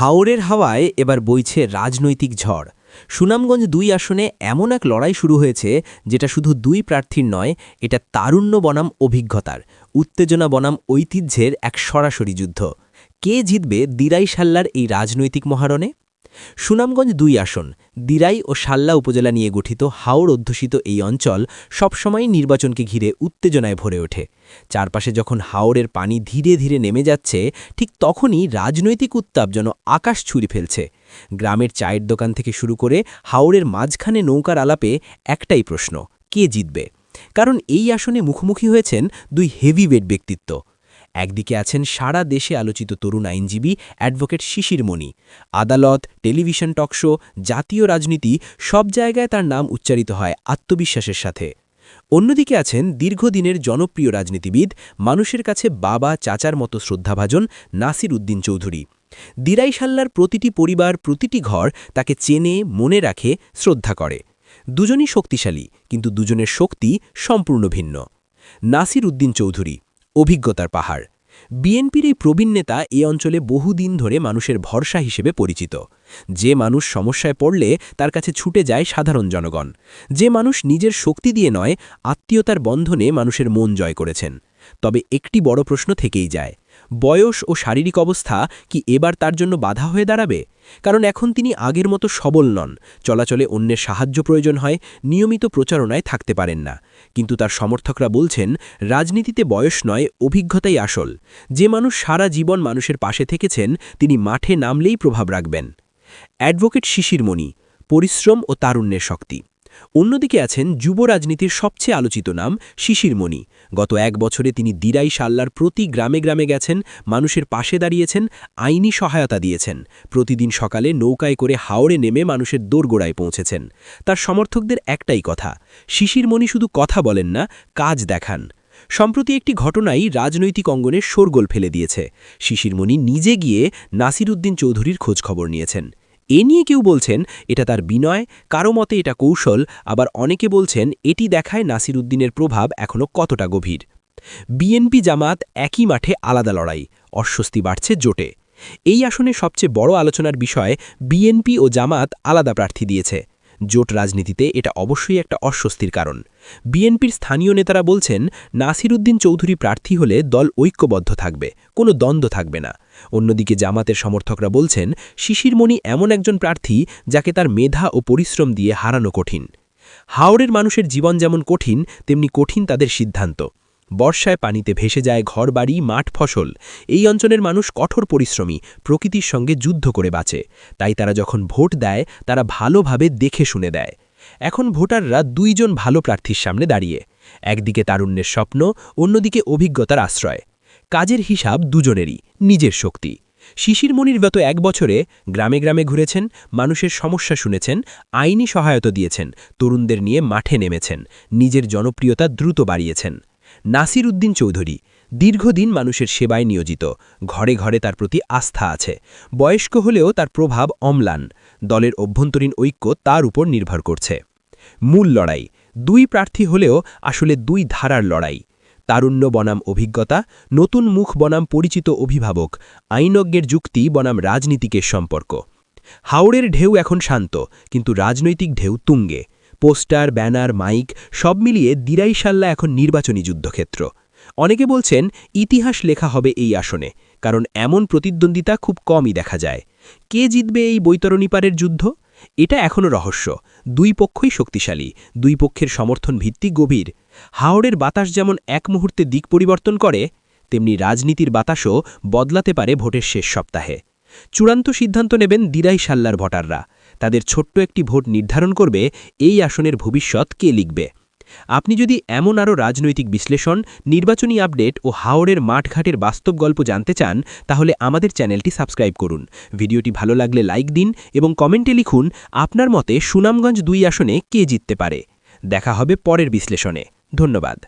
হাওরের হাওয়ায় এবার বইছে রাজনৈতিক ঝড়। সুনামগঞ্জ দুই আসনে এমন এক লড়াই শুরু হয়েছে, যেটা শুধু দুই প্রার্থীর নয়, এটা তারুণ্য বনাম অভিজ্ঞতার, উত্তেজনা বনাম ঐতিহ্যের এক সরাসরি যুদ্ধ। কে জিতবে দিরাই সাল্লার এই রাজনৈতিক মহারণে? সুনামগঞ্জ দুই আসন, দিরাই ও সাল্লা উপজেলা নিয়ে গঠিত হাওড় অধ্যুষিত এই অঞ্চল সবসময়ই নির্বাচনকে ঘিরে উত্তেজনায় ভরে ওঠে। চারপাশে যখন হাওড়ের পানি ধীরে ধীরে নেমে যাচ্ছে, ঠিক তখনই রাজনৈতিক উত্তাপ যেন আকাশ ছুরি ফেলছে। গ্রামের চায়ের দোকান থেকে শুরু করে হাওড়ের মাঝখানে নৌকার আলাপে একটাই প্রশ্ন, কে জিতবে? কারণ এই আসনে মুখোমুখি হয়েছেন দুই হেভিওয়েট ব্যক্তিত্ব। একদিকে আছেন সারা দেশে আলোচিত তরুণ আইনজীবী অ্যাডভোকেট শিশির মণি। আদালত, টেলিভিশন টকশো জাতীয় রাজনীতি সব জায়গায় তার নাম উচ্চারিত হয় আত্মবিশ্বাসের সাথে। অন্যদিকে আছেন দীর্ঘদিনের জনপ্রিয় রাজনীতিবিদ, মানুষের কাছে বাবা, চাচার মতো শ্রদ্ধাভাজন নাসির উদ্দিন চৌধুরী। দিরাই সাল্লার প্রতিটি পরিবার, প্রতিটি ঘর তাকে চেনে, মনে রাখে, শ্রদ্ধা করে। দুজনই শক্তিশালী, কিন্তু দুজনের শক্তি সম্পূর্ণ ভিন্ন। নাসির উদ্দিন চৌধুরী অভিজ্ঞতার পাহাড়। বিএনপির এই প্রবীণ নেতা এ অঞ্চলে বহুদিন ধরে মানুষের ভরসা হিসেবে পরিচিত। যে মানুষ সমস্যায় পড়লে তার কাছে ছুটে যায় সাধারণ জনগণ। যে মানুষ নিজের শক্তি দিয়ে নয়, আত্মীয়তার বন্ধনে মানুষের মন জয় করেছেন। তবে একটি বড় প্রশ্ন থেকেই যায় বয়স ও শারীরিক অবস্থা কি এবার তার জন্য বাধা হয়ে দাঁড়াবে? কারণ এখন তিনি আগের মতো সবল নন। চলাচলে অন্যের সাহায্য প্রয়োজন হয়, নিয়মিত প্রচারণায় থাকতে পারেন না। কিন্তু তার সমর্থকরা বলছেন, রাজনীতিতে বয়স নয়, অভিজ্ঞতাই আসল। যে মানুষ সারা জীবন মানুষের পাশে থেকেছেন, তিনি মাঠে নামলেই প্রভাব রাখবেন। অ্যাডভোকেট শিশিরমণি, পরিশ্রম ও তারুণ্যের শক্তি। অন্যদিকে আছেন যুব রাজনীতির সবচেয়ে আলোচিত নাম শিশিরমণি গত এক বছরে তিনি দিরাই সাল্লার প্রতি গ্রামে গ্রামে গেছেন, মানুষের পাশে দাঁড়িয়েছেন, আইনি সহায়তা দিয়েছেন। প্রতিদিন সকালে নৌকায় করে হাওড়ে নেমে মানুষের দোরগোড়ায় পৌঁছেছেন। তার সমর্থকদের একটাই কথা শিশিরমণি শুধু কথা বলেন না, কাজ দেখান। সম্প্রতি একটি ঘটনাই রাজনৈতিক অঙ্গনে শোরগোল ফেলে দিয়েছে। শিশিরমণি নিজে গিয়ে নাসির উদ্দিন চৌধুরীর খোঁজখবর নিয়েছেন। এ নিয়ে কেউ বলছেন, এটা তার বিনয়, কারও মতে এটা কৌশল, আবার অনেকে বলছেন, এটি দেখায় নাসির উদ্দিনের প্রভাব এখনও কতটা গভীর। বিএনপি জামাত একই মাঠে আলাদা লড়াই, অস্বস্তি বাড়ছে জোটে। এই আসনে সবচেয়ে বড় আলোচনার বিষয়, বিএনপি ও জামাত আলাদা প্রার্থী দিয়েছে। জোট রাজনীতিতে এটা অবশ্যই একটা অস্বস্তির কারণ। বিএনপির স্থানীয় নেতারা বলছেন নাসির উদ্দিন চৌধুরী প্রার্থী হলে দল ঐক্যবদ্ধ থাকবে, কোনো দ্বন্দ্ব থাকবে না। অন্যদিকে জামাতের সমর্থকরা বলছেন, শিশিরমণি এমন একজন প্রার্থী যাকে তার মেধা ও পরিশ্রম দিয়ে হারানো কঠিন। হাওড়ের মানুষের জীবন যেমন কঠিন, তেমনি কঠিন তাদের সিদ্ধান্ত। বর্ষায় পানিতে ভেসে যায় ঘরবাড়ি, মাঠ ফসল। এই অঞ্চলের মানুষ কঠোর পরিশ্রমী, প্রকৃতির সঙ্গে যুদ্ধ করে বাঁচে। তাই তারা যখন ভোট দেয়, তারা ভালোভাবে দেখে শুনে দেয়। এখন ভোটাররা দুইজন ভালো প্রার্থীর সামনে দাঁড়িয়ে। একদিকে তারুণ্যের স্বপ্ন, অন্যদিকে অভিজ্ঞতার আশ্রয়। কাজের হিসাব দুজনেরই, নিজের শক্তি। শিশিরমণির গত এক বছরে গ্রামে গ্রামে ঘুরেছেন, মানুষের সমস্যা শুনেছেন, আইনি সহায়তা দিয়েছেন, তরুণদের নিয়ে মাঠে নেমেছেন, নিজের জনপ্রিয়তা দ্রুত বাড়িয়েছেন। নাসির উদ্দিন চৌধুরী দীর্ঘদিন মানুষের সেবায় নিয়োজিত। ঘরে ঘরে তার প্রতি আস্থা আছে। বয়স্ক হলেও তার প্রভাব অম্লান। দলের অভ্যন্তরীণ ঐক্য তার উপর নির্ভর করছে। মূল লড়াই, দুই প্রার্থী হলেও আসলে দুই ধারার লড়াই। তারুণ্য বনাম অভিজ্ঞতা, নতুন মুখ বনাম পরিচিত অভিভাবক, আইনজ্ঞের যুক্তি বনাম রাজনীতিকের সম্পর্ক। হাওড়ের ঢেউ এখন শান্ত, কিন্তু রাজনৈতিক ঢেউ তুঙ্গে। পোস্টার, ব্যানার, মাইক সব মিলিয়ে দিরাই দিরাইশাল্লা এখন নির্বাচনী যুদ্ধক্ষেত্র। অনেকে বলছেন ইতিহাস লেখা হবে এই আসনে, কারণ এমন প্রতিদ্বন্দ্বিতা খুব কমই দেখা যায়। কে জিতবে এই বৈতরণীপারের যুদ্ধ? এটা এখনও রহস্য। দুই পক্ষই শক্তিশালী, দুই পক্ষের সমর্থন ভিত্তি গভীর। হাওড়ের বাতাস যেমন এক মুহূর্তে দিক পরিবর্তন করে, তেমনি রাজনীতির বাতাসও বদলাতে পারে ভোটের শেষ সপ্তাহে। চূড়ান্ত সিদ্ধান্ত নেবেন দিরাই সাল্লার ভোটাররা। তাদের ছোট্ট একটি ভোট নির্ধারণ করবে, এই আসনের ভবিষ্যৎ কে লিখবে? আপনি যদি এমন আরও রাজনৈতিক বিশ্লেষণ, নির্বাচনী আপডেট ও হাওড়ের মাঠঘাটের বাস্তব গল্প জানতে চান, তাহলে আমাদের চ্যানেলটি সাবস্ক্রাইব করুন। ভিডিওটি ভালো লাগলে লাইক দিন এবং কমেন্টে লিখুন, আপনার মতে সুনামগঞ্জ দুই আসনে কে জিততে পারে? দেখা হবে পরের বিশ্লেষণে। ধন্যবাদ।